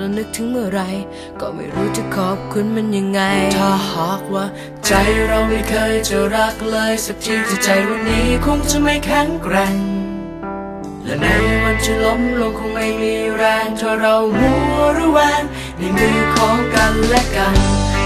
เรานึกถึงเมื่อไร ก็ไม่รู้จะขอบคุณมันยังไง ถ้าหากว่า ใจเราไม่เคยจะรักเลยสักทีที่ใจวันนี้คงจะไม่แข็งแกร่ง และในวันที่ล้มลงคงไม่มีแรงถ้าเรามัวระแวงในมือของกันและกัน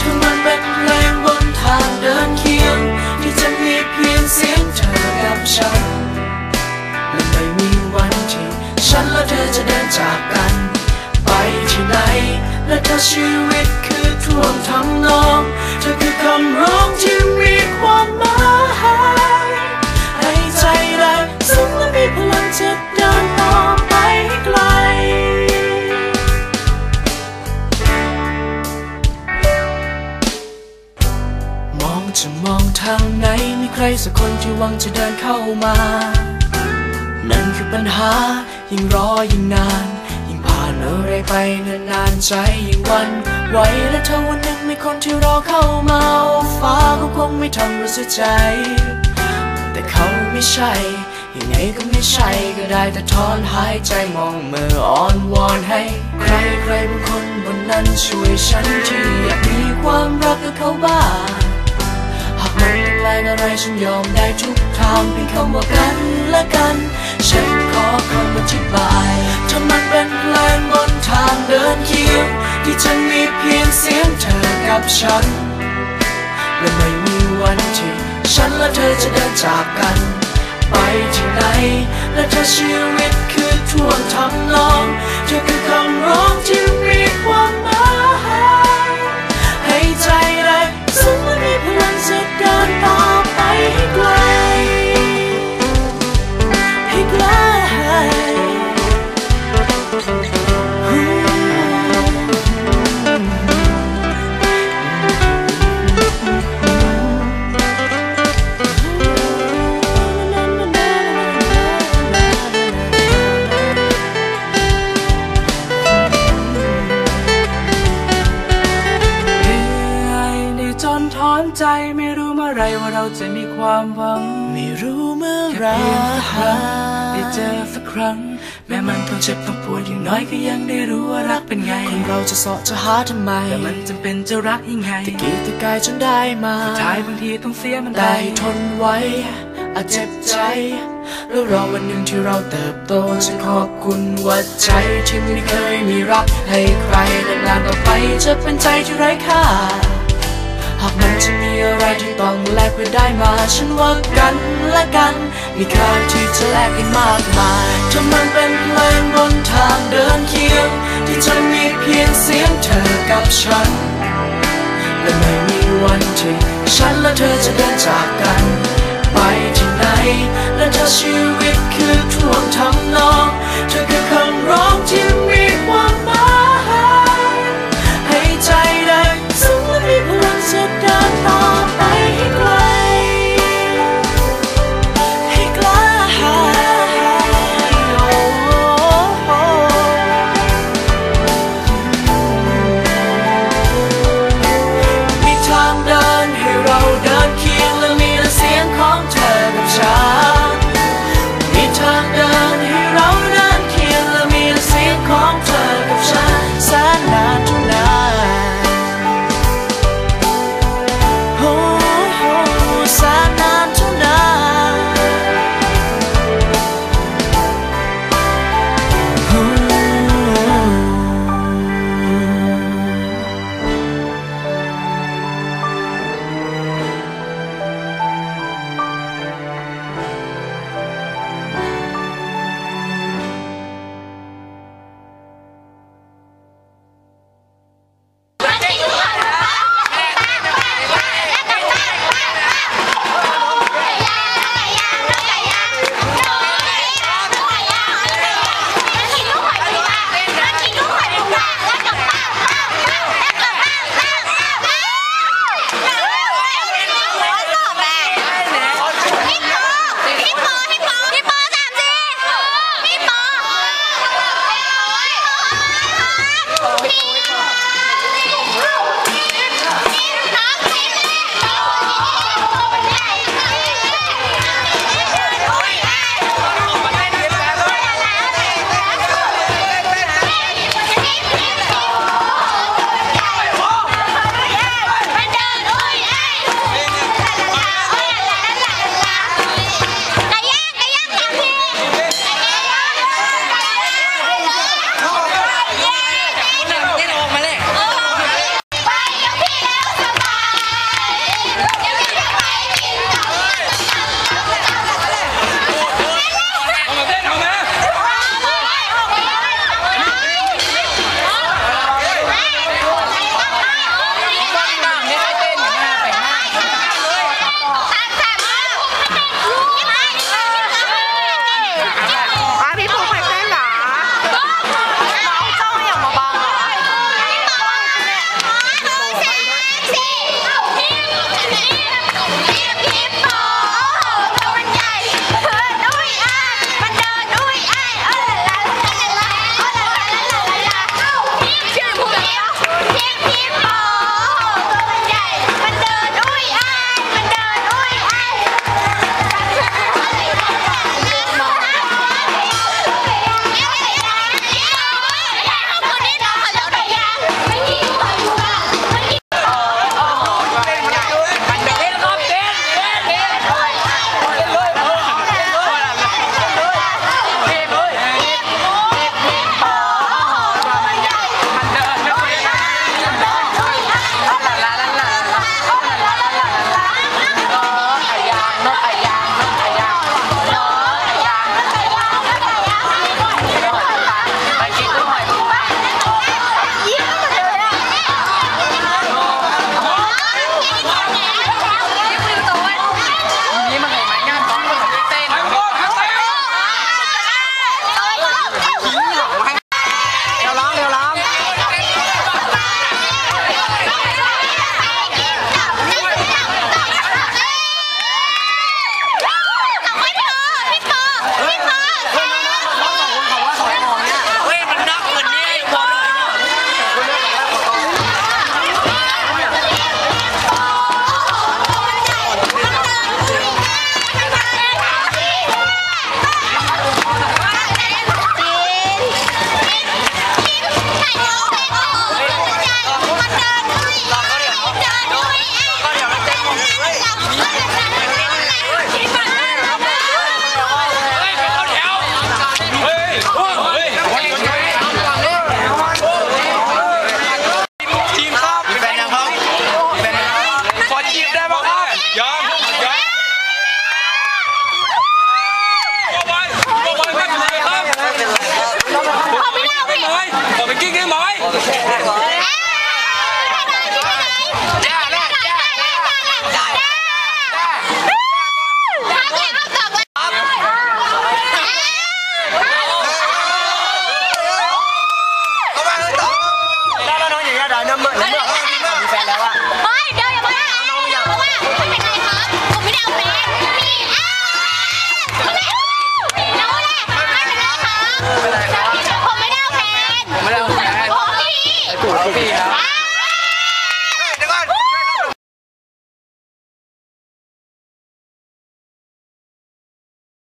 ถ้ามันเป็นเพลงบนทางเดินเคียง ที่จะมีเพียงเสียงเธอกับฉันและไม่มีวันที่ฉันและเธอจะเดินจากกัน ไหน และถ้าชีวิตคือท่วงทำนองเธอคือคำร้องที่มีความหมายให้ใจแรงซึ้งและมีพลังจะเดินต่อไปไกลมองจะมองทางไหนมีใครสักคนที่หวังจะเดินเข้ามา นั่นคือปัญหายิ่งรอยิ่งนานยิ่งผ่าน อะไรไปนานๆใจยิ่งวันไหวและถ้าวันหนึ่งมีคนที่รอเข้ามาฟ้าก็คงไม่ทำราเสียใจ แต่เขาไม่ใช่ยังไงก็ไม่ใช่ก็ได้แต่ถอนหายใจมองเมื่ออ้อนวอนให้ ใครใครบางคนบนนั้นช่วยฉันที่อยากมีความรักกับเขาบ้างหากมันต้องแรงอะไรฉันยอมได้ทุกทางเพียงคำว่ากัน และกัน ฉันขอคำอธิบายถ้ามันเป็นเพลงบนทางเดินเคียง ที่จะมีเพียงเสียงเธอกับฉัน และไม่มีวันที่ฉันและเธอจะเดินจากกัน ไปที่ไหน และถ้าชีวิตคือท่วงทำนองเธอคือ อนใจไม่รู้เมื่อไรว่าเราจะมีความหวัง ไม่รู้เมื่อไหรแค่เพียงสักครั้งได้เจอสักครั้ง แม้มันต้องเจ็บต้องปวดอย่างน้อยก็ยังได้รู้ว่ารักเป็นไง คนเราจะเสาะจะหาทำไม แต่มันจำเป็นจะรักยังไงตะกี้ตะกายจนได้มาสุดท้ายบางทีต้องเสียมันได้ได้ทนไว้อาจเจ็บใจ แล้วรอวันหนึ่งที่เราเติบโตจะขอบคุณว่าใจที่ไม่เคยมีรักให้ใครและนานต่อไปจะเป็นใจที่ไร้ค่า หากมันจะมีอะไรที่ต้องแลกเพื่อได้มา ฉันว่ากันและกัน มีค่าที่จะแลกให้มากมาย ถ้ามันเป็นเพลงบนทางเดินเคียง ที่จะมีเพียงเสียงเธอกับฉัน และไม่มีวันที่ฉันและเธอจะเดินจากกัน ไปที่ไหน และถ้าชีวิตคือท่วงท